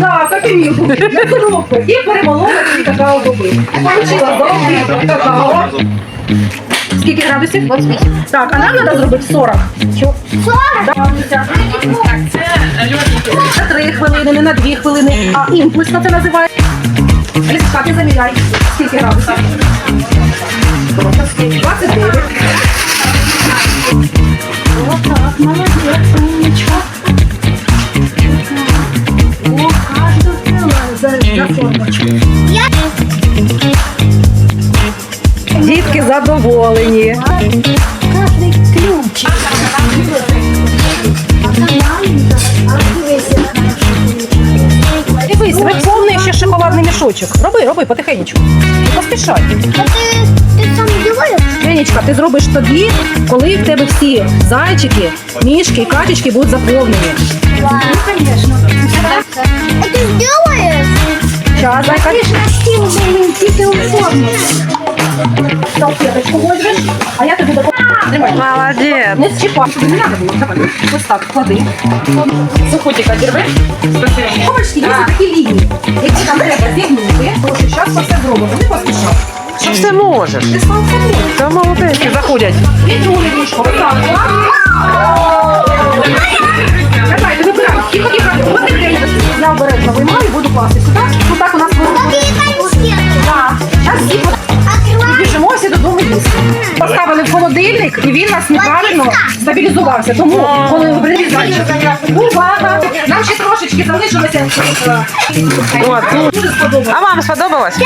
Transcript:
Так, копійку. На коробку. І перемололи ці какао боби. Получила золотий какао. Скільки градусів? 28. Так, а нам треба зробити 40. 40? Так, на 3 хвилини, не на 2 хвилини, а імпульсно це називається. Аліска, ти заміряй. Скільки градусів? 29. Отак, молодець, за, за формочку. Дітки задоволені. Каждый ключик. Дивись, ви повний ще шоколадний мішочок. Роби, роби потихеньку. Не Поспішай. А ты, ты сам делаешь? Женечка, ти зробиш тоді, коли в тебе всі зайчики, мішки і качечки будуть заповнені. Ну, конечно. А ты сделаешь? Час, зайка. Красиво, форму. Салфеточку возьмеш, а я тобі допоможу. Тримай. Молодец. Не чіпай, тобі не треба було. Давай. Ось так, клади. Сухотіка дірви. Овочки, є такі лінії, які там треба зігнути, тому що зараз все зробимо. Не поспішай. Що все можеш? Ти собою. Та молодець, заходять. І другу ніжку. Холодильник, і він нас неправильно стабілізувався. Тому, коли вирізаєш, увага! Нам ще трошечки залишилося. Дуже сподобалося. А вам сподобалось?